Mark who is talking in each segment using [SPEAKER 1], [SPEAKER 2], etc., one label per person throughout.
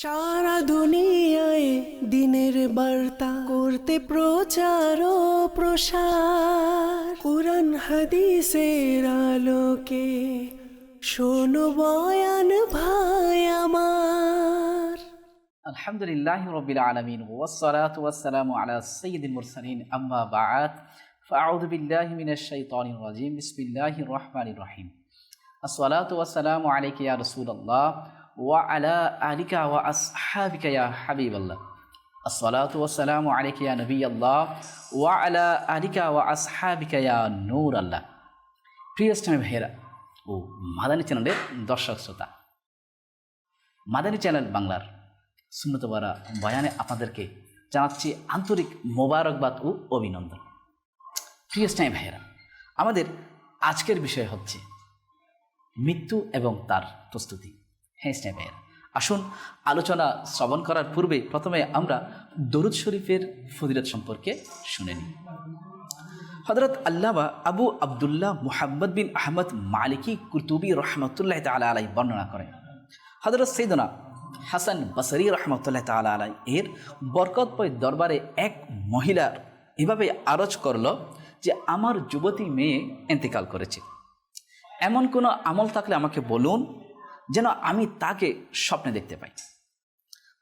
[SPEAKER 1] সারা দুনিয়ায় দিনের বার্তা করতে প্রচার ও প্রসার কোরআন হাদিসের আলোকে শোনো বয়ান ভাই আমার
[SPEAKER 2] الحمد لله رب العالمين والصلاة والسلام على سيد المرسلين أما بعد فأعوذ بالله من الشيطان الرجيم بسم الله الرحمن الرحيم الصلاة والسلام عليك يا رسول الله ওয়া আলা ওয়া নবী আল্লাহ ওয়া আলা ওয়া আল্লাহ ও চ্যানেলের মাদানী চ্যানেল বাংলার সুন্নতবারা বয়ানে আপনাদেরকে জানাচ্ছি আন্তরিক মোবারকবাদ ও অভিনন্দন। প্রিয় স্নাই ভাইয়েরা, আমাদের আজকের বিষয় হচ্ছে মৃত্যু এবং তার প্রস্তুতি। হ্যাঁ স্নায়ী ভাইয়েরা আসুন, আলোচনা শ্রবণ করার পূর্বে প্রথমে আমরা দরুদ শরীফের ফজিলত সম্পর্কে শুনে নিই। হজরত আল্লামা আবু আবদুল্লাহ মুহাম্মদ বিন আহমদ মালিকি কুতুবি রহমতুল্লাহ তালা আলাই বর্ণনা করেন। হজরত সৈদনা হাসান বসরি রহমতুল্লাহ তালা আলাই এর বরকতময় দরবারে এক মহিলার এভাবে আরজ করল যে আমার যুবতী মেয়ে এন্তেকাল করেছে। এমন কোনো আমল থাকলে আমাকে বলুন যেন আমি তাকে স্বপ্নে দেখতে পাই।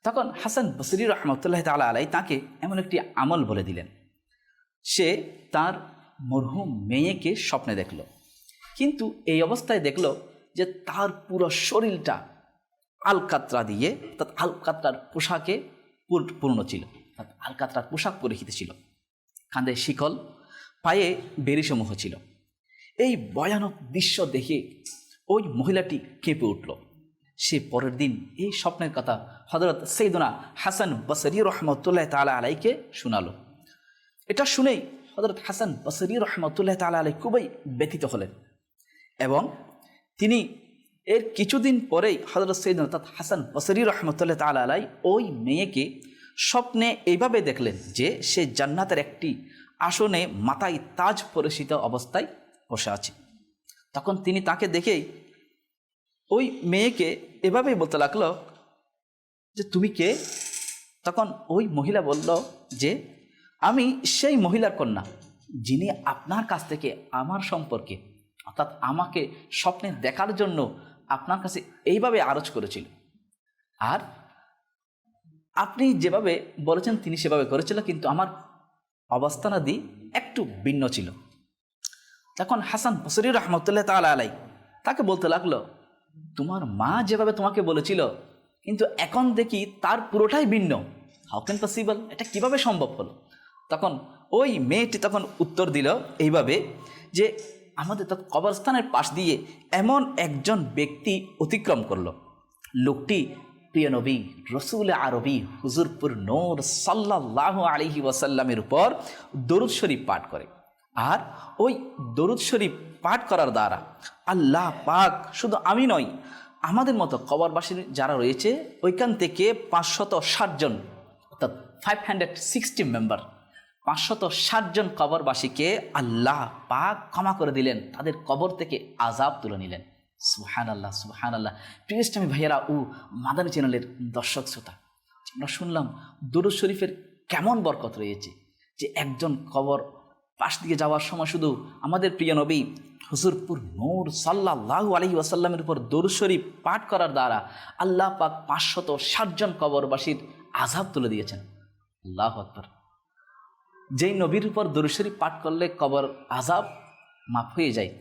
[SPEAKER 2] তখন হাসান বসরি রহমতুল্লাহ তালা আলাই তাকে এমন একটি আমল বলে দিলেন। সে তার মরহুম মেয়েকে স্বপ্নে দেখল। কিন্তু এই অবস্থায় দেখল যে তার পুরো শরীরটা আলকাতরা দিয়ে, অর্থাৎ আলকাতরার পোশাকে পূর- পূর্ণ ছিল আলকাতরার পোশাক পরিহিত ছিল। কাঁধে শিকল, পায়ে বেরিসমূহ ছিল। এই ভয়ানক দৃশ্য দেখে ওই মহিলাটি কেঁপে উঠল। সে পরের দিন এই স্বপ্নের কথা হজরত সৈদনা হাসান বসরি রহমতুল্লাহ তালা আলাইকে শোনালো। এটা শুনেই হজরত হাসান বসরি রহমতুল্লাহ তালা আলাই খুবই ব্যথিত হলেন এবং তিনি এর কিছুদিন পরেই হজরত সৈদ অর্থাৎ হাসান বসরি রহমতুল্লাহ তালা আলাই ওই মেয়েকে স্বপ্নে এইভাবে দেখলেন যে সে জান্নাতের একটি আসনে মাথায় তাজ পরিচিত অবস্থায় বসে আছে। তখন তিনি তাকে দেখেই ওই মেয়েকে এভাবেই বলতে লাগল যে, তুমি কে? তখন ওই মহিলা বলল যে, আমি সেই মহিলার কন্যা, যিনি আপনার কাছ থেকে আমার সম্পর্কে, অর্থাৎ আমাকে স্বপ্নে দেখার জন্য আপনার কাছে এইভাবে আরজ করেছিল। আর আপনি যেভাবে বলেছেন তিনি সেভাবে করেছিল, কিন্তু আমার অবস্থানাদি একটু ভিন্ন ছিল। তখন হাসান বসরি রহমতুল্লাহ তালা আলাই তাকে বলতে লাগল তোমার মা যেভাবে তোমাকে বলেছিল, কিন্তু এখন দেখি তার পুরোটাই ভিন্ন। হাউ ক্যান পসিবল এটা কীভাবে সম্ভব হলো? তখন ওই মেয়েটি তখন উত্তর দিল এইভাবে যে, আমাদের তখন কবরস্থানের পাশ দিয়ে এমন একজন ব্যক্তি অতিক্রম করল। লোকটি প্রিয় নবী রসুল আরবি হুজুরপুর নোর সাল্লাহ আলিহি ওয়াসাল্লামের উপর দরুদ শরীফ পাঠ করে। আর ওই দরুদ শরীফ পাঠ করার দ্বারা আল্লাহ পাক শুধু আমি নই, আমাদের মতো কবরবাসী যারা রয়েছে, ওইখান থেকে পাঁচশত ষাটজন অর্থাৎ ফাইভ হান্ড্রেড সিক্সটি মেম্বার পাঁচশত ষাটজন কবরবাসীকে আল্লাহ পাক ক্ষমা করে দিলেন, তাদের কবর থেকে আজাব তুলে নিলেন। সুহান আল্লাহ সুহান আল্লাহ প্রিয় ইসলামী ভাইয়েরা, ও মাদানী চ্যানেলের দর্শক শ্রোতা, আমরা শুনলাম দরুদ শরীফের কেমন বরকত রয়েছে যে একজন কবর পাশ দিয়ে যাওয়ার সময় শুধু আমাদের প্রিয় নবী হুজুরপুর নূর সাল্লাহ আলহি ওয়াসাল্লামের উপর দরুদ শরীফ পাঠ করার দ্বারা আল্লাহ পাক পাঁচশত ষাটজন কবরবাসীর আজাব তুলে দিয়েছেন। আল্লাহ আকবর। যেই নবীর উপর দরুদ শরীফ পাঠ করলে কবর আজাব মাফ হয়ে যায়।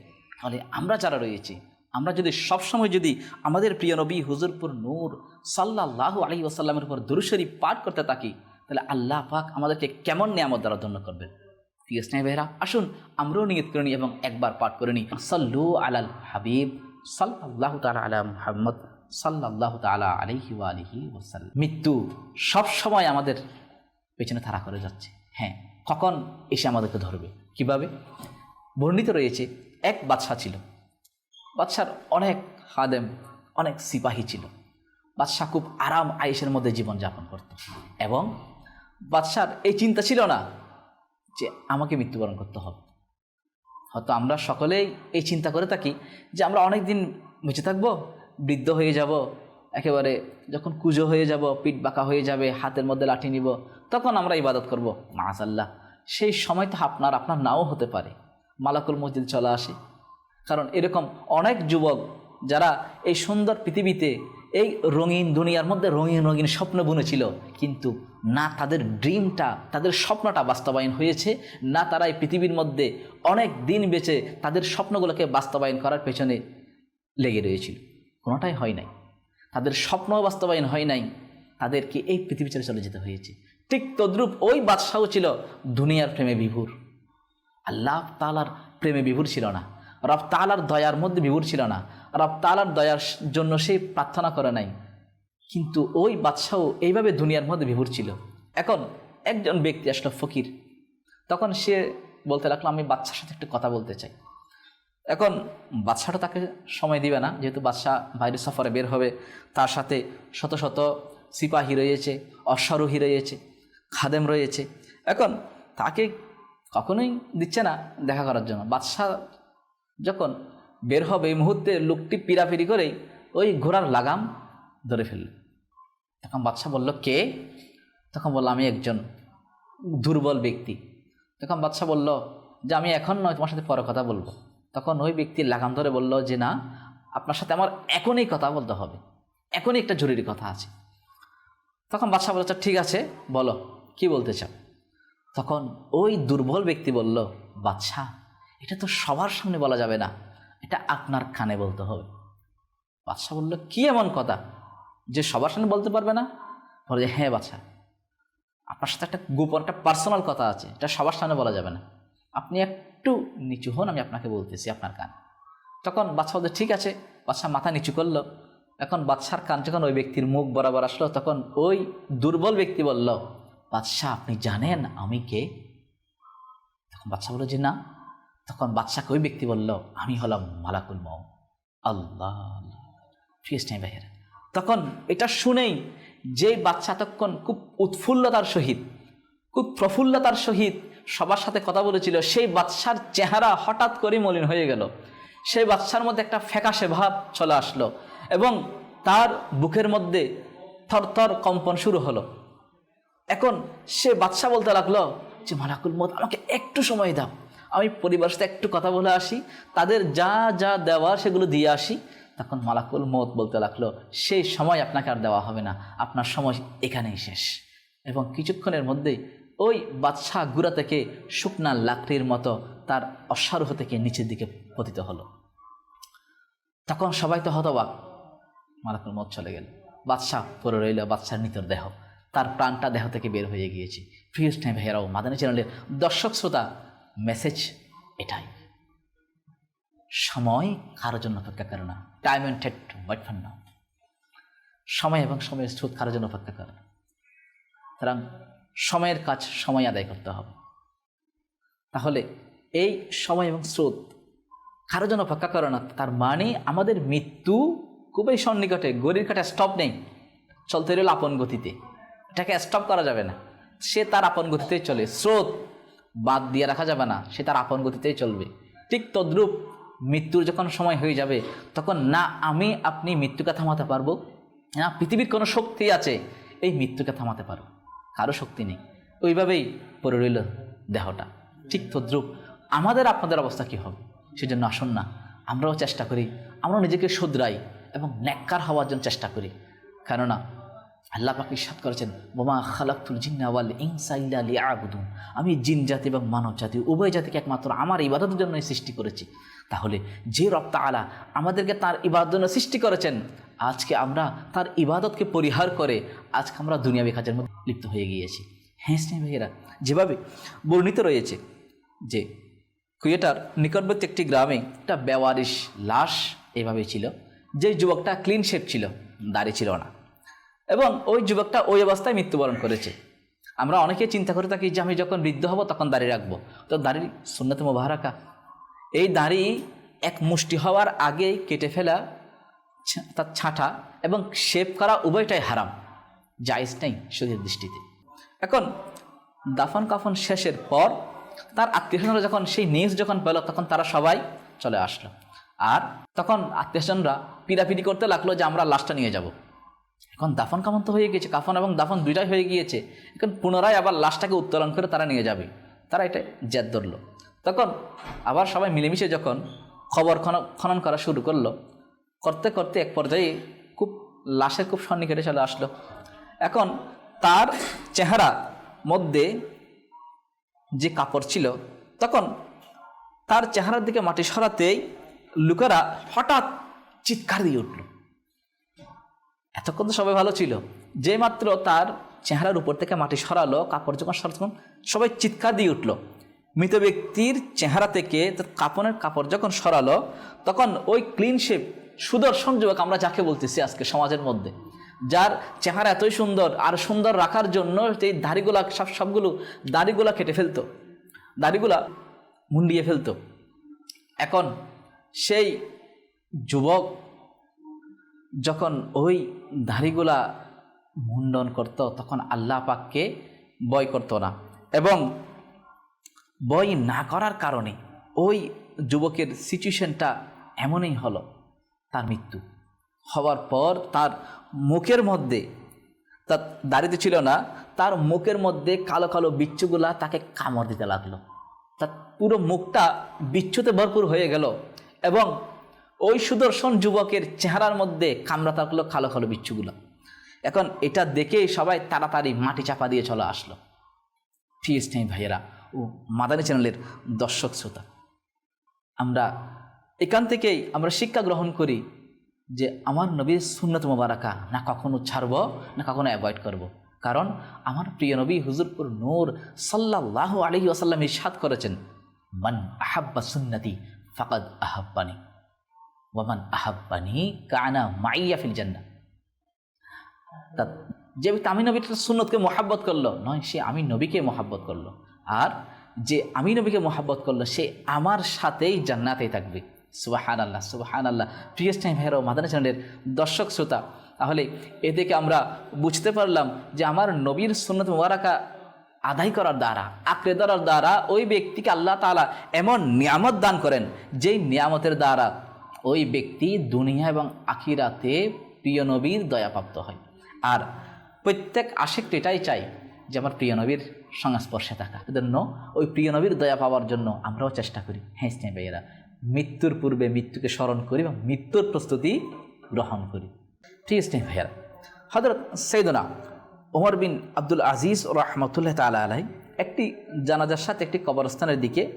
[SPEAKER 2] তাহলে আমরা যারা রয়েছি, আমরা যদি সবসময় যদি আমাদের প্রিয় নবী হুজুরপুর নূর সাল্লাহ আলী ওসাল্লামের উপর দরুদ শরীফ পাঠ করতে থাকি, তাহলে আল্লাহ পাক আমাদেরকে কেমন নিয়ামত দ্বারা ধন্য করবেন? প্রিয় স্নেহ ভাইরা আসুন আমরাও নিয়ত করে নিই এবং একবার পাঠ করে নিই। সাল্লু আলাল হাবিব সাল্লাহ তালা আলা মোহাম্মদ সাল্লাহ তালা আলহি আলহি ওসাল্লাম মৃত্যু সবসময় আমাদের পেছনে তারা করে যাচ্ছে। হ্যাঁ কখন এসে আমাদেরকে ধরবে? কীভাবে? বর্ণিত রয়েছে, এক বাদশা ছিল। বাদশার অনেক হাদেম অনেক সিপাহী ছিল। বাদশাহ খুব আরাম আয়েসের মধ্যে জীবনযাপন করত। এবং বাদশার এই চিন্তা ছিল না যে আমাকে মৃত্যুবরণ করতে হবে। হয়তো আমরা সকলেই এই চিন্তা করে থাকি যে আমরা অনেক দিন বেঁচে থাকব, বৃদ্ধ হয়ে যাব, একেবারে যখন কুজো হয়ে যাব, পিঠ বাঁকা হয়ে যাবে, হাতের মধ্যে লাঠি নিব, তখন আমরা ইবাদত করব। মাসাল্লাহ সেই সময় তো আপনার আপনার নাও হতে পারে। মালাকুল মসজিদ চলে আসে। কারণ এরকম অনেক যুবক যারা এই সুন্দর পৃথিবীতে এই রঙিন দুনিয়ার মধ্যে রঙিন রঙিন স্বপ্ন বুনেছিল, কিন্তু না তাদের ড্রিমটা তাদের স্বপ্নটা বাস্তবায়ন হয়েছে, না তারা এই পৃথিবীর মধ্যে অনেক দিন বেঁচে তাদের স্বপ্নগুলোকে বাস্তবায়ন করার পেছনে লেগে রয়েছিল। কোনোটাই হয় নাই। তাদের স্বপ্ন বাস্তবায়ন হয় নাই। তাদেরকে এই পৃথিবী ছেড়ে চলে যেতে হয়েছে। ঠিক তদ্রূপ ওই বাদশাহ ছিল দুনিয়ার প্রেমে বিভুর। আল্লাহ তালার প্রেমে বিভুর ছিল না। রব তালার দয়ার মধ্যে বিভুর ছিল না। রব তালার দয়ার জন্য সে প্রার্থনা করে নাই। কিন্তু ওই বাদশাহ এইভাবে দুনিয়ার মধ্যে বিভুর ছিল। এখন একজন ব্যক্তি আসলো ফকির। তখন সে বলতে লাগল, আমি বাচ্চার সাথে একটু কথা বলতে চাই। এখন বাদশাটা তাকে সময় দিবে না। যেহেতু বাদশাহ বাইরে সফরে বের হবে, তার সাথে শত শত সিপাহী রয়েছে, অশ্বারোহী রয়েছে, খাদেম রয়েছে। এখন তাকে কখনোই দিচ্ছে না দেখা করার জন্য। বাদশাহ যখন বের হবে এই মুহূর্তে লোকটি পিরাপিরি করেই ওই ঘোড়ার লাগাম ধরে ফেলল। তখন বাদশাহ বলল, কে? তখন বলল, আমি একজন দুর্বল ব্যক্তি। তখন বাদশাহ বলল, যে আমি এখন নয়, তোমার সাথে পরে কথা বলব। তখন ওই ব্যক্তি লাগাম ধরে বলল, যে না, আপনার সাথে আমার এখনই কথা বলতে হবে। এখনই একটা জরুরি কথা আছে। তখন বাদশাহ বলছে ঠিক আছে, বলো, কি বলতে চাও? তখন ওই দুর্বল ব্যক্তি বলল, বাদশাহ এটা তো সবার সামনে বলা যাবে না। এটা আপনার কানে বলতে হবে। বাদশাহ বলল, কি এমন কথা? যে সবার সামনে বলতে পারবে না? বলে যে হ্যাঁ বাচ্চা আপনার সাথে একটা গোপন, একটা পার্সোনাল কথা আছে। এটা সবার সামনে বলা যাবে না। আপনি একটু নিচু হন, আমি আপনাকে বলতেছি আপনার কান। তখন বাচ্চা বলতে ঠিক আছে। বাচ্চা মাথা নিচু করল। এখন বাদশার কান যখন ওই ব্যক্তির মুখ বরাবর আসলো, তখন ওই দুর্বল ব্যক্তি বলল বাদশাহ আপনি জানেন আমি কে? তখন বাচ্চা বলল, যে না তখন বাদশাকে ওই ব্যক্তি বলল, আমি হলাম মালাকুল মৌ আল্লাহ। ফিয়েস্টাই ভাইয়েরা তখন এটা শুনেই যে বাচ্চা তখন খুব উৎফুল্লতার সহিত, খুব প্রফুল্লতার সহিত সবার সাথে কথা বলেছিল, সেই বাচ্চার চেহারা হঠাৎ করে মলিন হয়ে গেল। সেই বাচ্চার মধ্যে একটা ফ্যাকাশে ভাব চলে আসলো এবং তার বুকের মধ্যে থরথর কম্পন শুরু হলো। এখন সে বাচ্চা বলতে লাগল যে, মালাকুল মত আমাকে একটু সময় দাও। আমি পরিবারের সাথে একটু কথা বলে আসি, তাদের যা যা দেওয়ার সেগুলো দিয়ে আসি। তখন মালাকুল মত বলতে লাগল, সেই সময় আপনাকে আর দেওয়া হবে না, আপনার সময় এখানেই শেষ। এবং কিছুক্ষণের মধ্যে ওই বাদশাহ গুড়া থেকে শুকনা লাকড়ির মতো তার অশ্বারোহ থেকে নিচের দিকে পতিত হলো। তখন সবাই তো হতবাক। মালাকুল মত চলে গেল। বাদশাহ পরে রইল বাদশার নিতর দেহ। তার প্রাণটা দেহ থেকে বের হয়ে গিয়েছে। স্নেহ ভাইয়েরাও মাদানী চ্যানেলের দর্শক শ্রোতা মেসেজ এটাই। সময় কারোর জন্য অপেক্ষা করে না। Time and tide wait for none সময় এবং সময়ের স্রোত কারোর জন্য অপেক্ষা করে না। সুতরাং সময়ের কাজ সময় আদায় করতে হবে। তাহলে এই সময় এবং স্রোত কারোর জন্য অপেক্ষা করে না, তার মানে আমাদের মৃত্যু খুবই সন্নিকটে গড়ির কাটা স্টপ নেই। চলতে রইল আপন গতিতে। এটাকে স্টপ করা যাবে না। সে তার আপন গতিতেই চলে। স্রোত বাদ দিয়ে রাখা যাবে না, সে তার আপন গতিতেই চলবে। ঠিক তদ্রূপ মৃত্যুর যখন সময় হয়ে যাবে, তখন না আমি আপনি মৃত্যুকে থামাতে পারব, না পৃথিবীর কোনো শক্তি আছে, এই মৃত্যুকে থামাতে পারব কারও শক্তি নেই। ওইভাবেই পড়ে রইল দেহটা। ঠিক তদ্রূপ আমাদের, আপনাদের অবস্থা কী হবে? সেজন্য আসুন না। আমরাও চেষ্টা করি আমরা নিজেকে শুধরাই এবং ন্যাক্কার হওয়ার জন্য চেষ্টা করি। কেননা আল্লাহ পাক ইসাদ করেছেন বোমা খালাকুল জিন্নাওয়াল ইনসাইল্লা আবুদুন আমি জিন জাতি এবং মানব জাতি, উভয় জাতিকে একমাত্র আমার ইবাদতের জন্যই সৃষ্টি করেছি। তাহলে যে রপ্তা আলা আমাদেরকে তার ইবাদত জন্য সৃষ্টি করেছেন, আজকে আমরা তার ইবাদতকে পরিহার করে আজকে আমরা দুনিয়াবি কাজের মধ্যে লিপ্ত হয়ে গিয়েছি। হ্যাঁ স্নেহ ভাইয়েরা, যেভাবে বর্ণিত রয়েছে যে কুয়েটার নিকটবর্তী একটি গ্রামে একটা বেওয়ারিশ লাশ এভাবে ছিল, যে যুবকটা ক্লিন শেপ ছিল দাঁড়িয়ে ছিল না। এবং ওই যুবকটা ওই অবস্থায় মৃত্যুবরণ করেছে। আমরা অনেকে চিন্তা করে থাকি যে আমি যখন বৃদ্ধ হব তখন দাঁড়িয়ে রাখব। তো দাড়ির সুন্নত মোবাহারাকা। এই দাঁড়ি এক মুষ্টি হওয়ার আগেই কেটে ফেলা তার ছাঁটা এবং শেপ করা উভয়টাই হারাম। জায়জ নেই শরীর দৃষ্টিতে। এখন দাফন কাফন শেষের পর তার আত্মীয়স্বজনরা যখন সেই নিউজ যখন পেল তখন তারা সবাই চলে আসলো। আর তখন আত্মীয়স্বজনরা পিড়াপিড়ি করতে লাগল যে আমরা লাশটা নিয়ে যাব। এখন দাফন কামন তো হয়ে গিয়েছে কাফন এবং দাফন দুইটাই হয়ে গিয়েছে। এখন পুনরায় আবার লাশটাকে উত্তোলন করে তারা নিয়ে যাবে। তারা এটা জেদ ধরল। তখন আবার সবাই মিলেমিশে যখন খবর খনন খনন করা শুরু করল, করতে করতে এক পর্যায়ে খুব লাশের খুব সন্নিকেটে চলে আসলো। এখন তার চেহারা মধ্যে যে কাপড় ছিল, তখন তার চেহারার দিকে মাটি সরাতেই লোকেরা হঠাৎ চিৎকার দিয়ে উঠল। এতক্ষণ তো সবাই ভালো ছিল। যে মাত্র তার চেহারার উপর থেকে মাটি সরালো, কাপড় যখন সরাতো সবাই চিৎকার দিয়ে উঠল। মৃত ব্যক্তির চেহারা থেকে তার কাপড়ের কাপড় যখন সরালো, তখন ওই ক্লিন শেপ সুদর্শন যুবক আমরা যাকে বলতেছি আজকে সমাজের মধ্যে, যার চেহারা এতই সুন্দর আর সুন্দর রাখার জন্য সেই দাড়িগুলা সব সবগুলো দাড়িগুলা কেটে ফেলতো, দাড়িগুলা মুন্ডিয়ে ফেলতো। এখন সেই যুবক যখন ওই দাড়িগুলা মুন্ডন করত, তখন আল্লাহ পাককে বয় করতো না। এবং বই না করার কারণে ওই যুবকের সিচুয়েশনটা এমনই হলো, তার মৃত্যু। হওয়ার পর তার মুখের মধ্যে, তার দাড়িতে ছিল না, তার মুখের মধ্যে কালো কালো বিচ্ছুগুলা তাকে কামড় দিতে লাগল। তার পুরো মুখটা বিচ্ছুতে ভরপুর হয়ে গেল এবং ওই সুদর্শন যুবকের চেহারার মধ্যে কামড়া থাকল কালো কালো বিচ্ছুগুলো। এখন এটা দেখেই সবাই তাড়াতাড়ি মাটি চাপা দিয়ে চলে আসলো। ফিস নেই ভাইয়েরা, ও মাদানী চ্যানেলের দর্শক শ্রোতা, আমরা এখান থেকেই আমরা শিক্ষা গ্রহণ করি যে আমার নবীর সুন্নত মোবারকা না কখনো ছাড়ব, না কখনো অ্যাভয়েড করব। কারণ আমার প্রিয় নবী হুজুরপুর নূর সাল্লাহ আলহি আসাল্লাম ইসাদ করেছেন, মান আহাব্বা সুন্নতি ফাকাদ আহাব্বানি। ওয়ামান আহাব্বানি কানা মাইয়া ফিল জান্না তা যে ব্যক্তি আমি নবীর সুন্নতকে মহাব্বত করল, নয়, সে আমি নবীকে মহাব্বত করল। আর যে আমি নবীকে মহাব্বত করল, সে আমার সাথেই জান্নাতেই থাকবে। সুবাহান আল্লাহ সুবাহান আল্লাহ প্রিয় টাইম ভাইরাও মাদানী চ্যানেলের দর্শক, শ্রোতা, তাহলে এ থেকে আমরা বুঝতে পারলাম যে আমার নবীর সুন্নত মোবারাকা আদায় করার দ্বারা, আঁকড়ে ধরার দ্বারা ওই ব্যক্তিকে আল্লাহ তালা এমন নিয়ামত দান করেন, যেই নিয়ামতের দ্বারা ওই ব্যক্তি দুনিয়া এবং আখিরাতে প্রিয় নবীর দয়াপ্রাপ্ত হয়। আর প্রত্যেক আশেক এটাই চাই যে আমার প্রিয় নবীর সংস্পর্শে থাকা। জন্য ওই প্রিয় নবীর দয়া পাওয়ার জন্য আমরাও চেষ্টা করি। হ্যাঁ স্নেহ ভাইয়েরা, মৃত্যুর পূর্বে মৃত্যুকে স্মরণ করি এবং মৃত্যুর প্রস্তুতি গ্রহণ করি। ঠিক স্নেহ ভাইয়েরা হজরত সৈদনা ওমর বিন আব্দুল আজিজ ও রহমতুল্লাহ তালা আলাই একটি জানাজার সাথে একটি কবরস্থানের দিকে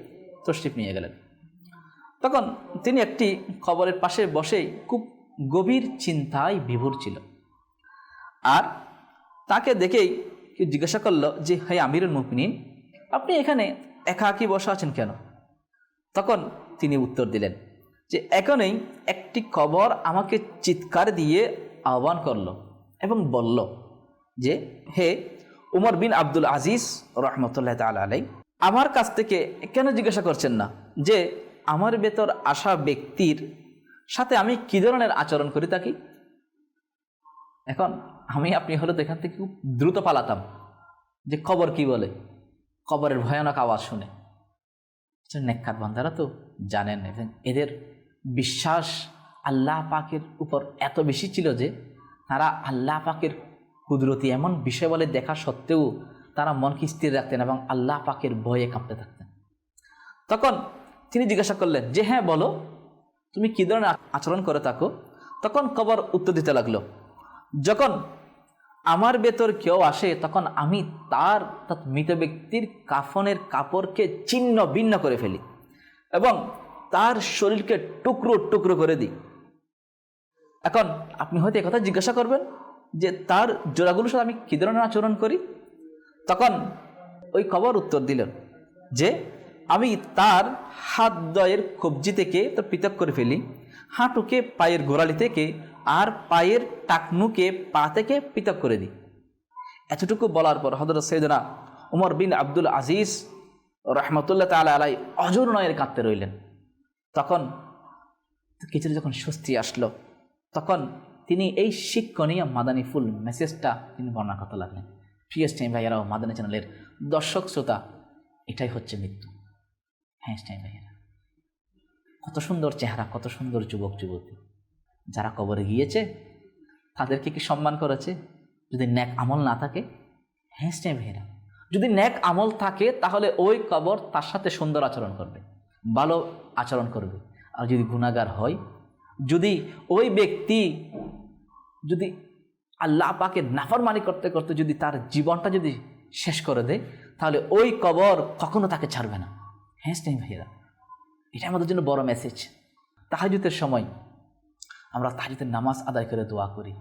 [SPEAKER 2] তশরিফ নিয়ে গেলেন। তখন তিনি একটি খবরের পাশে বসেই খুব গভীর চিন্তায় বিভোর ছিল। আর তাকে দেখেই কেউ জিজ্ঞাসা করল যে, হে আমিরুল মুকমিন আপনি এখানে একাকি বসে আছেন কেন? তখন তিনি উত্তর দিলেন যে, এখনই একটি খবর আমাকে চিৎকার দিয়ে আহ্বান করল এবং বলল যে, হে উমর বিন আব্দুল আজিজ রহমতুল্লাহ তাল আলাই আমার কাছ থেকে কেন জিজ্ঞাসা করছেন না যে আমার ভেতর আসা ব্যক্তির সাথে আমি কী ধরনের আচরণ করি থাকি এখন আমি, আপনি হলে এখান থেকে খুব দ্রুত পালাতাম। যে কবর কি বলে? কবরের ভয়ানক আওয়াজ শুনে। নেককার বান্ধারা তো জানেন এবং এদের বিশ্বাস আল্লাহ পাকের উপর এত বেশি ছিল যে তারা আল্লাহ পাকের কুদরতি এমন বিষয় বলে দেখা সত্ত্বেও তারা মনকে স্থির রাখতেন এবং আল্লাহ পাকের ভয়ে কাঁপতে থাকতেন। তখন তিনি জিজ্ঞাসা করলেন, যে হ্যাঁ বলো। তুমি কী ধরনের আচরণ করে থাকো? তখন কবর উত্তর দিতে লাগল, যখন আমার ভেতর কেউ আসে, তখন আমি তার মৃত ব্যক্তির কাফনের কাপড়কে ছিন্ন ভিন্ন করে ফেলি এবং তার শরীরকে টুকরো টুকরো করে দিই। এখন আপনি হয়তো কথা জিজ্ঞাসা করবেন, যে তার জোড়াগুলোর সাথে আমি কী ধরনের আচরণ করি? তখন ওই কবর উত্তর দিলেন, যে আমি তার হাত দয়ের কবজি থেকে তো পৃথক করে ফেলি। হাঁটুকে পায়ের গোড়ালি থেকে আর পায়ের টাকনুকে পা থেকে পৃথক করে দিই। এতটুকু বলার পর হজরত সৈদনা উমর বিন আব্দুল আজিজ রহমতুল্লাহ তালা আলাই অজর নয়ের কাঁদতে রইলেন। তখন কিছুটা যখন স্বস্তি আসলো, তখন তিনি এই শিক্ষণীয় মাদানী ফুল মেসেজটা তিনি বর্ণনা করতে লাগলেন। প্রিয় স্টাইম ভাইয়ারাও মাদানী চ্যানেলের দর্শক শ্রোতা, এটাই হচ্ছে মৃত্যু। স্টাইম ভাইয়ারা। কত সুন্দর চেহারা, কত সুন্দর যুবক, যুবতী। যারা কবরে গিয়েছে, তাদেরকে কি সম্মান করেছে? যদি ন্যাক আমল না থাকে স্নেহ ভাইরা যদি ন্যাক আমল থাকে, তাহলে ওই কবর তার সাথে সুন্দর আচরণ করবে, ভালো আচরণ করবে। আর যদি গুণাগার হয়, যদি ওই ব্যক্তি, যদি আল্লাহ পাকে নাফরমানি করতে করতে যদি তার জীবনটা যদি শেষ করে দেয়, তাহলে ওই কবর কখনো তাকে ছাড়বে না। হ্যাঁ স্নেহ ভাইয়েরা, এটা আমাদের জন্য বড় মেসেজ তাহাজুতের সময় আমরা তাহাজুতের নামাজ আদায় করে দোয়া করি।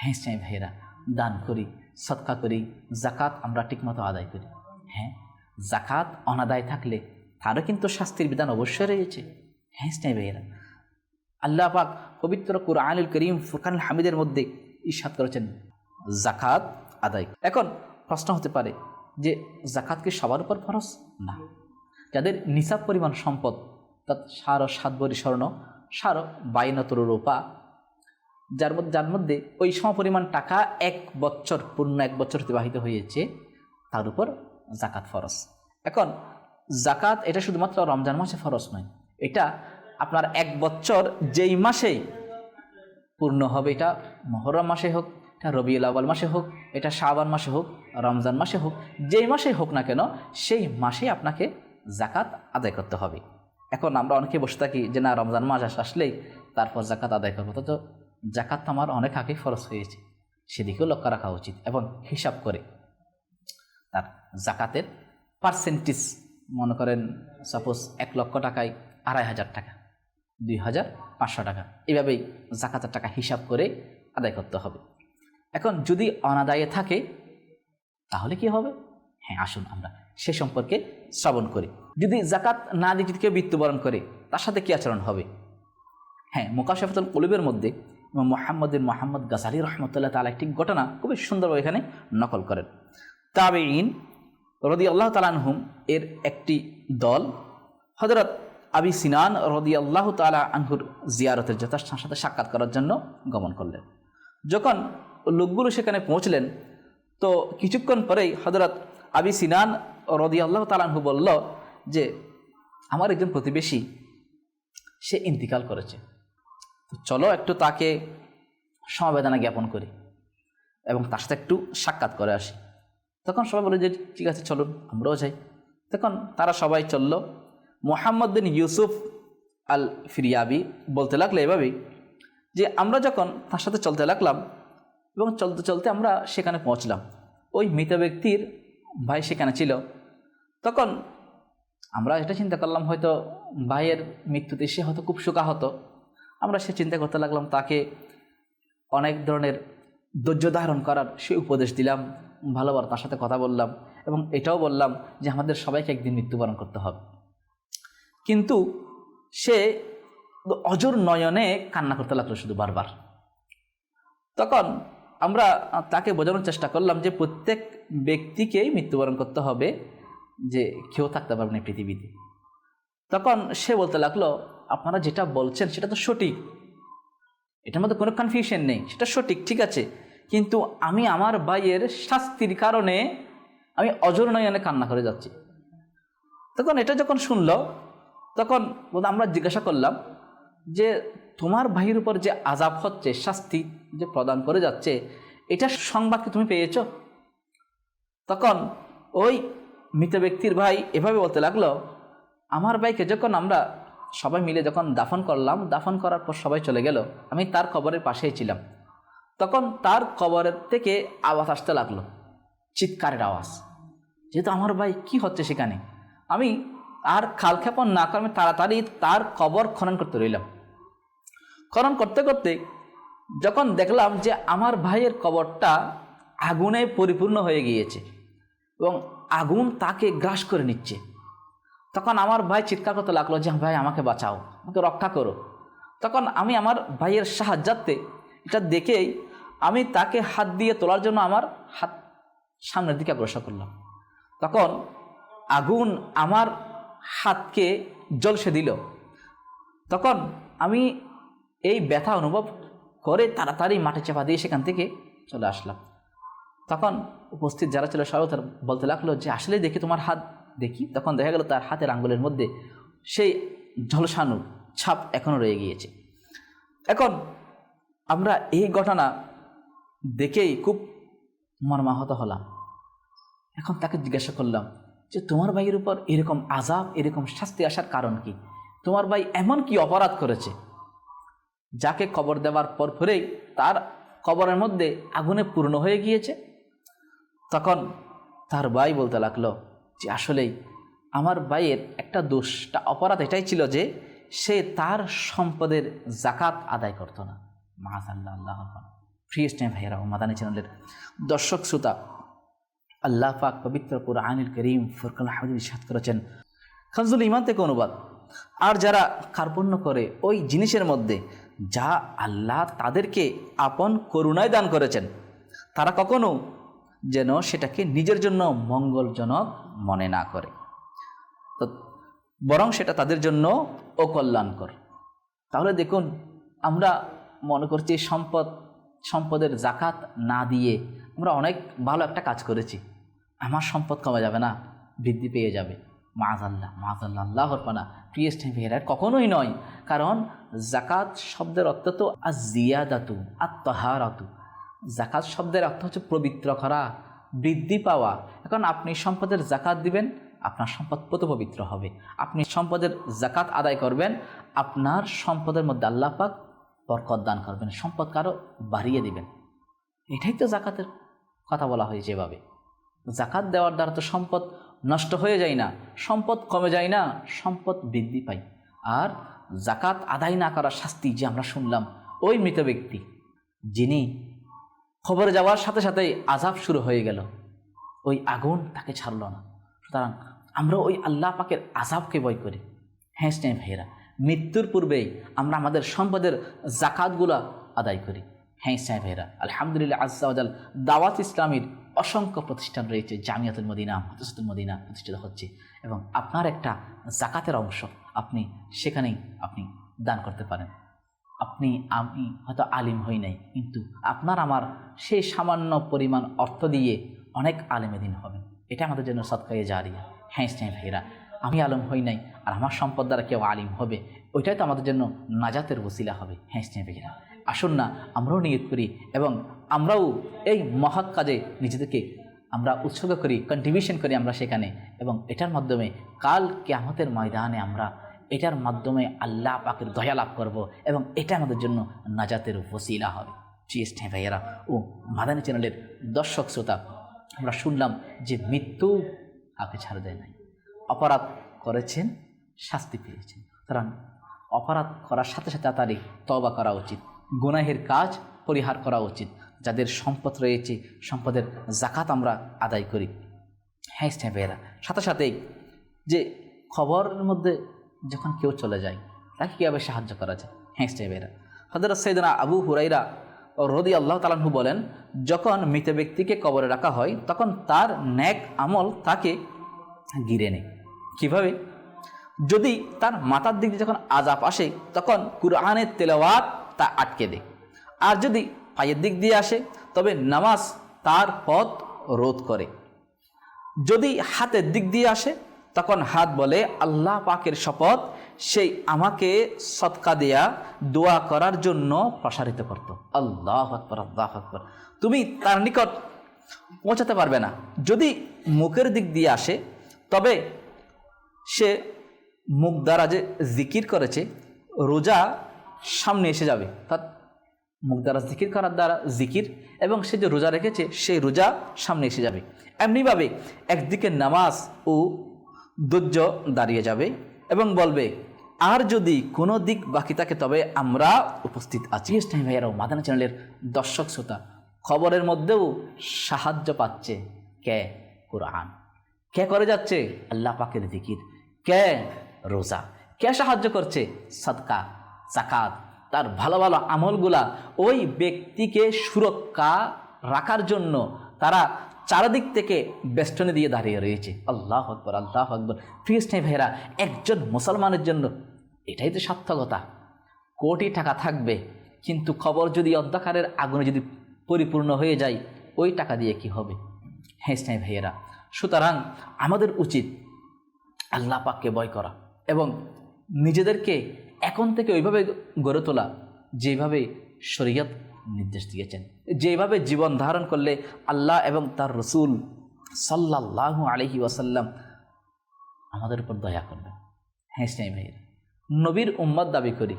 [SPEAKER 2] হ্যাঁ স্নেহ ভাইয়েরা, দান করি সৎকা করি জাকাত আমরা ঠিকমতো আদায় করি। হ্যাঁ জাকাত অনাদায় থাকলে তারও কিন্তু শাস্তির বিধান অবশ্যই রয়েছে। হ্যাঁ স্নেহ ভাইয়েরা, আল্লাহ পাক পবিত্র কুরআনুল করিম ফুরকান হামিদের মধ্যে ইস্বাদ করেছেন জাকাত আদায়। এখন প্রশ্ন হতে পারে যে জাকাত কি সবার উপর ফরজ? না। যাদের নিসাব পরিমাণ সম্পদ, অর্থাৎ সার সাত বরি স্বর্ণ, সারো বাইনতর রূপা, যার মধ্যে যার মধ্যে ওই সম পরিমাণ টাকা এক বছর, পূর্ণ এক বছর অতিবাহিত হয়েছে, তার উপর জাকাত ফরজ। এখন, জাকাত এটা শুধুমাত্র রমজান মাসে ফরজ নয়, এটা আপনার এক বছর যেই মাসেই পূর্ণ হবে, এটা মহরম মাসে হোক, এটা রবিউল আওয়াল মাসে হোক, এটা শাবান মাসে হোক, রমজান মাসে হোক, যেই মাসে হোক না কেন, সেই মাসে আপনাকে জাকাত আদায় করতে হবে। এখন আমরা অনেকে বসে থাকি যে, না, রমজান মাস আসলেই তারপর জাকাত আদায় করব। তো জাকাত আমার অনেক আগে ফরজ হয়েছে সেদিকেও লক্ষ্য রাখা উচিত এবং হিসাব করে। তার জাকাতের পার্সেন্টেজ মনে করেন সাপোজ এক লক্ষ টাকায় আড়াই হাজার টাকা, দুই হাজার পাঁচশো টাকা, এভাবেই জাকাতের টাকা হিসাব করে আদায় করতে হবে। এখন যদি অনাদায়ে থাকে, তাহলে কি হবে? হ্যাঁ আসুন আমরা সে সম্পর্কে শ্রবণ করি। যদি জাকাত না দিয়ে যদি কেউ মৃত্যুবরণ করে, তার সাথে কী আচরণ হবে? হ্যাঁ মোকাশাফতুল কলিবের মধ্যে ইমাম মোহাম্মদিন মোহাম্মদ গাজালি রহমতুল্লাহ তালা একটি ঘটনা খুবই সুন্দরভাবে এখানে নকল করেন। তাবে ইন রদি আল্লাহ তালানহুম এর একটি দল হজরত আবি সিনান রদি আল্লাহ তালা আনহুর জিয়ারতের যথাস্থান সাথে সাক্ষাৎ করার জন্য গমন করলেন। যখন লোকগুলো সেখানে পৌঁছলেন, তো কিছুক্ষণ পরেই হজরত আবি সিনান রদি আল্লাহ তালানহু বলল যে, আমার একজন প্রতিবেশী, সে ইন্তিকাল করেছে। তো চলো একটু তাকে সমবেদনা জ্ঞাপন করি এবং তার সাথে একটু সাক্ষাৎ করে আসি। তখন সবাই বলে যে, ঠিক আছে, চলুন, আমরাও যাই। তখন তারা সবাই চলল। মোহাম্মদ বিন ইউসুফ আল ফিরিয়াবি বলতে লাগল এভাবেই যে, আমরা যখন তার সাথে চলতে লাগলাম এবং চলতে চলতে আমরা সেখানে পৌঁছলাম, ওই মৃত ব্যক্তির ভাই সেখানে ছিল। তখন আমরা এটা চিন্তা করলাম, হয়তো ভাইয়ের মৃত্যুতে সে হয়তো খুব শোকাহত। আমরা সে চিন্তা করতে লাগলাম, তাকে অনেক ধরনের ধৈর্য ধারণ করার সে উপদেশ দিলাম ভালোবার তার সাথে কথা বললাম এবং এটাও বললাম যে আমাদের সবাইকে একদিন মৃত্যুবরণ করতে হবে। কিন্তু সে অজর নয়নে কান্না করতে লাগল শুধু বারবার। তখন আমরা তাকে বোঝানোর চেষ্টা করলাম যে প্রত্যেক ব্যক্তিকেই মৃত্যুবরণ করতে হবে যে কেউ থাকতে পারবে না পৃথিবীতে। তখন সে বলতে লাগল, আপনারা যেটা বলছেন সেটা তো সঠিক। এটার মধ্যে কোনো কনফিউশন নেই, সেটা সঠিক, ঠিক আছে। কিন্তু আমি আমার ভাইয়ের শাস্তির কারণে আমি অজর কান্না করে যাচ্ছি। তখন এটা যখন শুনলো, তখন আমরা জিজ্ঞাসা করলাম যে, তোমার ভাইয়ের উপর যে আজাব হচ্ছে, শাস্তি যে প্রদান করে যাচ্ছে, এটা সংবাদ কি তুমি পেয়েছ? তখন ওই মৃত ব্যক্তির ভাই এভাবে বলতে লাগল, আমার ভাইকে যখন আমরা সবাই মিলে যখন দাফন করলাম, দাফন করার পর সবাই চলে গেল, আমি তার কবরের পাশেই ছিলাম। তখন তার কবরের থেকে আওয়াজ আসতে লাগল, চিৎকারের আওয়াজ, যেহেতু আমার ভাই কি হচ্ছে সেখানে? আমি আর খালক্ষেপণ না করে তাড়াতাড়ি তার কবর খনন করতে রইলাম। খনন করতে করতে যখন দেখলাম যে আমার ভাইয়ের কবরটা আগুনে পরিপূর্ণ হয়ে গিয়েছে এবং আগুন তাকে গ্রাস করে নিচ্ছে। তখন আমার ভাই চিৎকার করতে লাগল যে, ভাই, আমাকে বাঁচাও, আমাকে রক্ষা করো। তখন আমি আমার ভাইয়ের সাহায্যার্থে এটা দেখেই আমি তাকে হাত দিয়ে তোলার জন্য আমার হাত সামনের দিকে অগ্রসর করলাম। তখন আগুন আমার হাতকে জলসে দিল। তখন আমি এই ব্যথা অনুভব করে তাড়াতাড়ি মাঠে চাপা দিয়ে সেখান থেকে চলে আসলাম। তখন উপস্থিত যারা ছিল সবাই তার বলতে লাগল যে আসলে দেখি তোমার হাত দেখি। তখন দেখা গেল তার হাতের আঙ্গুলের মধ্যে সেই ঝলসানো ছাপ এখনও রয়ে গিয়েছে। এখন আমরা এই ঘটনা দেখেই খুব মর্মাহত হলাম। এখন তাকে জিজ্ঞাসা করলাম যে, তোমার ভাইয়ের উপর এরকম আজাব এরকম শাস্তি আসার কারণ কি? তোমার ভাই এমন কি অপরাধ করেছে? যাকে কবর দেওয়ার পর পরেই তার কবরের মধ্যে আগুনে পূর্ণ হয়ে গিয়েছে। তখন তার ভাই বলতে লাগল যে, আসলেই আমার ভাইয়ের একটা দোষটা অপরাধ এটাই ছিল যে সে তার সম্পদের জাকাত আদায় করতো না। মাহাজ আল্লাহ টাইম ভাইয়েরা ও মাদানী চ্যানেলের দর্শক, শ্রোতা, আল্লাহ পাক পবিত্র আনিল করিম ফুরকান হামিদ ইসাদ করেছেন। খানজুল ইমান থেকে অনুবাদ। আর যারা কার্পণ্য করে ওই জিনিসের মধ্যে যা আল্লাহ তাদেরকে আপন করুণায় দান করেছেন। তারা কখনো যেন সেটাকে নিজের জন্য মঙ্গলজনক মনে না করে। তো বরং সেটা তাদের জন্য অকল্যাণকর। তাহলে দেখুন, আমরা মনে করছি সম্পদ, সম্পদের জাকাত না দিয়ে আমরা অনেক ভালো একটা কাজ করেছি। আমার সম্পদ কমে যাবে না, বৃদ্ধি পেয়ে যাবে। মাজাল্লাহ মাজাল্লাহ আল্লাহর পানা। প্রিয়েস্ট ভেরার কখনোই নয়। কারণ জাকাত শব্দের অর্থ তো আর আজিয়াদাতু আত্মহারাতু জাকাত শব্দের অর্থ হচ্ছে পবিত্র করা, বৃদ্ধি পাওয়া। এখন আপনি সম্পদের জাকাত দিবেন, আপনার সম্পদ কত পবিত্র হবে। আপনি সম্পদের জাকাত আদায় করবেন, আপনার সম্পদের মধ্যে আল্লাহ পাক বরকত দান করবেন, সম্পদ কারও বাড়িয়ে দিবেন। এটাই তো জাকাতের কথা বলা হয়েছে এভাবে জাকাত দেওয়ার দ্বারা তো সম্পদ নষ্ট হয়ে যায় না, সম্পদ কমে যায় না, সম্পদ বৃদ্ধি পায়। আর জাকাত আদায় না করার শাস্তি যে আমরা শুনলাম, ওই মৃত ব্যক্তি, যিনি খবরে যাওয়ার সাথে সাথেই আজাব শুরু হয়ে গেল। ওই আগুন তাকে ছাড়ল না। সুতরাং আমরা ওই আল্লাহ পাকের আজাবকে বই করি। হ্যাঁ স্নেহ ভাইয়েরা, মৃত্যুর পূর্বেই আমরা আমাদের সম্পদের জাকাতগুলা আদায় করি। হ্যাঁ স্নেহ ভাইয়েরা, আলহামদুলিল্লাহ আজাল দাওয়াত ইসলামীর অসংখ্য প্রতিষ্ঠান রয়েছে, জামিয়াতুল মদিনা, মাদ্রাসাতুল মদিনা প্রতিষ্ঠিত হচ্ছে এবং আপনার একটা জাকাতের অংশ আপনি সেখানেই আপনি দান করতে পারেন। আপনি, আমি হয়তো আলিম হই নাই, কিন্তু আপনার আমার সেই সামান্য পরিমাণ অর্থ দিয়ে অনেক আলেমে দিন হবেন। এটা আমাদের জন্য সৎকায়ে জারিয়া। হ্যাঁ স্নেহ ভাইরা আমি আলম হই নাই আর আমার সম্পদ দ্বারা কেউ আলিম হবে, ওইটাই তো আমাদের জন্য নাজাতের বসিলা হবে। হ্যাঁ স্নেহ ভাইরা আসুন না, আমরাও নিয়ত করি এবং আমরাও এই মহৎ কাজে নিজেদেরকে আমরা উৎসর্গ করি কন্ট্রিবিউশন করি আমরা সেখানে এবং এটার মাধ্যমে কাল কেয়ামতের ময়দানে আমরা এটার মাধ্যমে আল্লাহ পাকের দয়া লাভ করব এবং এটা আমাদের জন্য নাজাতের ওসিলা হবে। চিএসটি ভাইয়েরা ও মাদানী চ্যানেলের দর্শক শ্রোতা, আমরা শুনলাম যে মৃত্যু কাউকে ছাড় দেয় নাই। অপরাধ করেছেন, শাস্তি পেয়েছেন। কারণ অপরাধ করার সাথে সাথে তাড়াতাড়ি তবা করা উচিত। গুনাহের কাজ পরিহার করা উচিত। যাদের সম্পদ রয়েছে, সম্পদের জাকাত আমরা আদায় করি। হ্যাঁ ভাইয়েরা, সাথে সাথেই যে খবরের মধ্যে যখন কেউ চলে যায়, তাকে কীভাবে সাহায্য করা যায়? হ্যাঁ ভাইয়েরা হজরত সৈদনা আবু হুরাইরা ও রদি আল্লাহ তালাহু বলেন, যখন মৃত ব্যক্তিকে কবরে রাখা হয়, তখন তার ন্যাক আমল তাকে গিরে নেয়। কীভাবে? যদি তার মাথার দিক দিয়ে যখন আজাব আসে, তখন কুরআনের তেলাওয়াত তা আটকে দেয় আর যদি পায়ের দিক দিয়ে আসে, তবে নামাজ তার পথ রোধ করে। যদি হাতের দিক দিয়ে আসে, তখন হাত বলে, আল্লাহ পাকের শপথ, সেই আমাকে সৎকা দেয়া, দোয়া করার জন্য প্রসারিত করত। আল্লাহ আকবর আল্লাহ আকবর। তুমি তার নিকট পৌঁছাতে পারবে না। যদি মুখের দিক দিয়ে আসে, তবে সে মুখ দ্বারা যে জিকির করেছে, রোজা সামনে এসে যাবে। তার মুখ দ্বারা জিকির করার দ্বারা জিকির এবং সে যে রোজা রেখেছে, সেই রোজা সামনে এসে যাবে। এমনিভাবে একদিকে নামাজ ও ধৈর্য দাঁড়িয়ে যাবে এবং বলবে, আর যদি কোনো দিক বাকি থাকে, তবে আমরা উপস্থিত আছি। টাইম ভাইয়ারাও, মাদানা চ্যানেলের দর্শক শ্রোতা, খবরের মধ্যেও সাহায্য পাচ্ছে কে? কোরআন। কে করে যাচ্ছে? আল্লাহ পাকের জিকির। কে? রোজা। কে সাহায্য করছে? সদকা। জাকাত তার ভালো ভালো আমলগুলা ওই ব্যক্তিকে সুরক্ষা রাখার জন্য তারা চারদিক থেকে বেষ্টনে দিয়ে দাঁড়িয়ে রয়েছে। আল্লাহ আকবর আল্লাহ আকবর। ফিরিস্টাই ভাইরা একজন মুসলমানের জন্য এটাই তো সার্থকতা। কোটি টাকা থাকবে, কিন্তু খবর যদি অন্ধকারের আগুনে যদি পরিপূর্ণ হয়ে যায়, ওই টাকা দিয়ে কি হবে? হ্যাঁ স্নাই ভাইয়েরা, সুতরাং আমাদের উচিত আল্লাহ পাককে ভয় করা এবং নিজেদেরকে এখন থেকে ওইভাবে গড়ে তোলা যেভাবে শরীয়ত নির্দেশ দিয়েছেন, যেভাবে জীবন ধারণ করলে আল্লাহ এবং তার রসুল সাল্লাহ আলহি ওয়াসাল্লাম আমাদের উপর দয়া করবেন। হ্যাঁ ইসলামী ভাইয়ের, নবীর উম্মত দাবি করি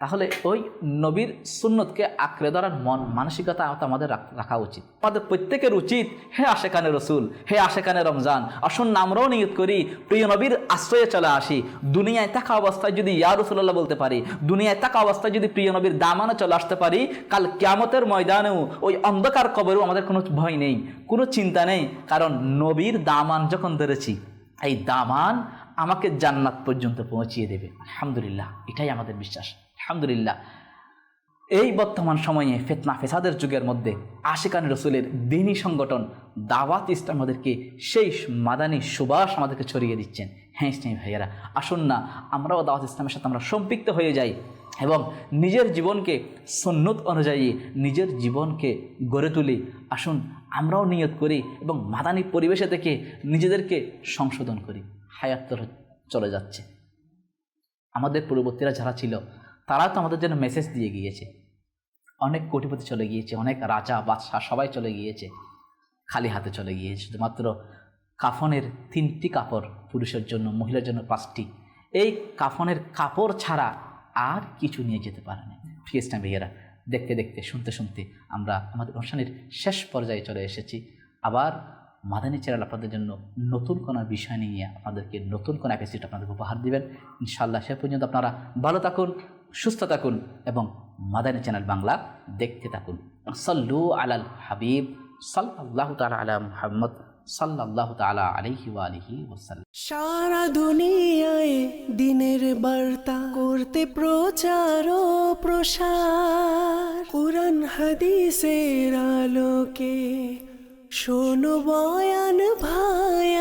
[SPEAKER 2] তাহলে ওই নবীর সুন্নতকে আঁকড়ে ধরার মন, মানসিকতা আমাদের রাখা উচিত। আমাদের প্রত্যেকের উচিত, হে আশেকানে রসুল, হে আশেকানে রমজান, আসুন আমরাও নিয়ত করি, প্রিয় নবীর আশ্রয়ে চলে আসি। দুনিয়ায় থাকা অবস্থায় যদি ইয়া রসুল্লাহ বলতে পারি, দুনিয়ায় থাকা অবস্থায় যদি প্রিয় নবীর দামানে চলে আসতে পারি, কাল ক্যামতের ময়দানেও ওই অন্ধকার কবরেও আমাদের কোনো ভয় নেই, কোনো চিন্তা নেই। কারণ নবীর দামান যখন ধরেছি, এই দামান আমাকে জান্নাত পর্যন্ত পৌঁছিয়ে দেবে। আলহামদুলিল্লাহ, এটাই আমাদের বিশ্বাস। আলহামদুলিল্লাহ। এই বর্তমান সময়ে ফেতনা ফেসাদের যুগের মধ্যে আশিকান রসুলের দিনী সংগঠন দাওয়াত ইসলাম আমাদেরকে সেই মাদানী সুবাস আমাদেরকে ছড়িয়ে দিচ্ছেন। হ্যাঁ ইসলামী ভাইয়েরা, আসুন না, আমরাও দাওয়াত ইসলামের সাথে আমরা সম্পৃক্ত হয়ে যাই এবং নিজের জীবনকে সন্ন্যত অনুযায়ী নিজের জীবনকে গড়ে তুলি। আসুন, আমরাও নিয়ত করি এবং মাদানী পরিবেশে থেকে নিজেদেরকে সংশোধন করি। হায়াত চলে যাচ্ছে। আমাদের পূর্ববর্তীরা যারা ছিল তারা তো আমাদের জন্য মেসেজ দিয়ে গিয়েছে। অনেক কোটিপতি চলে গিয়েছে, অনেক রাজা, বাদশাহ সবাই চলে গিয়েছে। খালি হাতে চলে গিয়েছে, শুধুমাত্র কাফনের তিনটি কাপড় পুরুষের জন্য, মহিলার জন্য পাঁচটি। এই কাফনের কাপড় ছাড়া আর কিছু নিয়ে যেতে পারে না। ফিয়েস্টাম ভাইয়েরা, দেখতে দেখতে, শুনতে শুনতে আমরা আমাদের অনুষ্ঠানের শেষ পর্যায়ে চলে এসেছি। আবার মাদানী চ্যানেল আপনাদের জন্য নতুন কোনো বিষয় নিয়ে আপনাদেরকে নতুন কোনো এপিসোড আপনাদের উপহার দিবেন। ইনশাল্লাহ সে পর্যন্ত আপনারা ভালো থাকুন সুস্থ থাকুন এবং মাদানী চ্যানেল বাংলা দেখতে থাকুন। সাল্লু আলাল হাবিব সাল্লাহ তালা আলা মুহাম্মদ সাল্লাহ তালা আলহি আলহি ওসাল্লাম
[SPEAKER 1] সারা দুনিয়ায় দিনের বার্তা করতে প্রচার ও প্রসার। কোরআন হাদিসের আলোকে শোনো বয়ান ভাই